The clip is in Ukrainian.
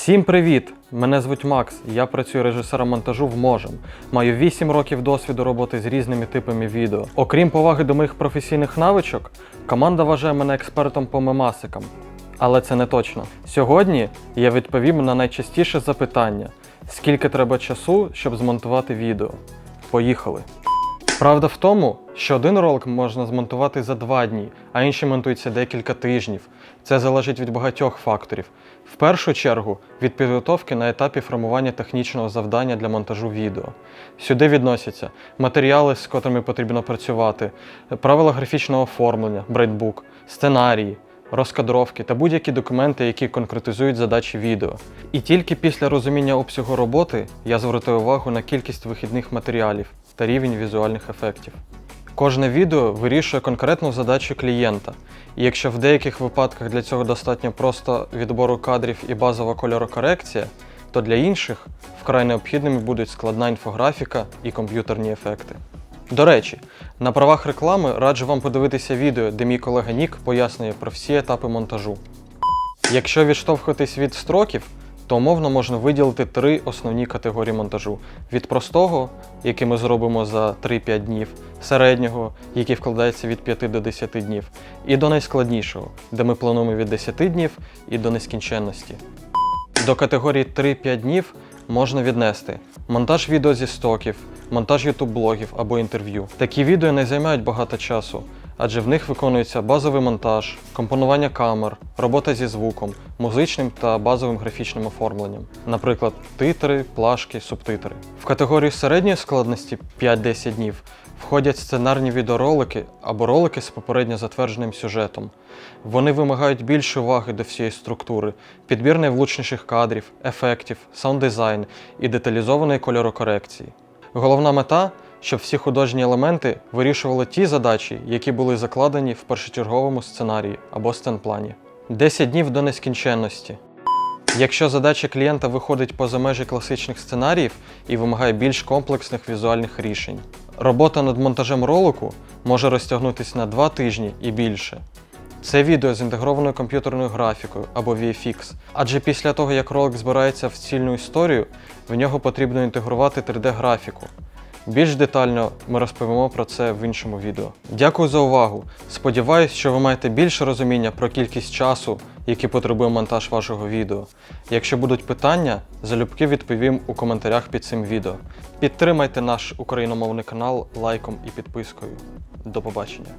Всім привіт! Мене звуть Макс, я працюю режисером монтажу в Можем. Маю 8 років досвіду роботи з різними типами відео. Окрім поваги до моїх професійних навичок, команда вважає мене експертом по мемасикам. Але це не точно. Сьогодні я відповім на найчастіше запитання: скільки треба часу, щоб змонтувати відео? Поїхали! Правда в тому, що один ролик можна змонтувати за два дні, а інший монтується декілька тижнів. Це залежить від багатьох факторів. В першу чергу від підготовки на етапі формування технічного завдання для монтажу відео. Сюди відносяться матеріали, з котрими потрібно працювати, правила графічного оформлення, брейдбук, сценарії, розкадровки та будь-які документи, які конкретизують задачі відео. І тільки після розуміння обсягу роботи я звертаю увагу на кількість вихідних матеріалів та рівень візуальних ефектів. Кожне відео вирішує конкретну задачу клієнта, і якщо в деяких випадках для цього достатньо просто відбору кадрів і базова кольорокорекція, то для інших вкрай необхідними будуть складна інфографіка і комп'ютерні ефекти. До речі, на правах реклами раджу вам подивитися відео, де мій колега Нік пояснює про всі етапи монтажу. Якщо відштовхуватись від строків, то умовно можна виділити три основні категорії монтажу: від простого, який ми зробимо за 3-5 днів, середнього, який вкладається від 5 до 10 днів, і до найскладнішого, де ми плануємо від 10 днів і до нескінченності. До категорії 3-5 днів можна віднести монтаж відео зі стоків, монтаж YouTube блогів або інтерв'ю. Такі відео не займають багато часу, адже в них виконується базовий монтаж, компонування камер, робота зі звуком, музичним та базовим графічним оформленням, наприклад, титри, плашки, субтитри. В категорію середньої складності 5-10 днів входять сценарні відеоролики або ролики з попередньо затвердженим сюжетом. Вони вимагають більше уваги до всієї структури, підбір найвлучніших кадрів, ефектів, саунд-дизайн і деталізованої кольорокорекції. Головна мета, щоб всі художні елементи вирішували ті задачі, які були закладені в першочерговому сценарії або сценплані. 10 днів до нескінченності. Якщо задача клієнта виходить поза межі класичних сценаріїв і вимагає більш комплексних візуальних рішень. Робота над монтажем ролику може розтягнутися на 2 тижні і більше. Це відео з інтегрованою комп'ютерною графікою або VFX, адже після того, як ролик збирається в цільну історію, в нього потрібно інтегрувати 3D-графіку. Більш детально ми розповімо про це в іншому відео. Дякую за увагу. Сподіваюсь, що ви маєте більше розуміння про кількість часу, який потребує монтаж вашого відео. Якщо будуть питання, залюбки відповім у коментарях під цим відео. Підтримайте наш україномовний канал лайком і підпискою. До побачення!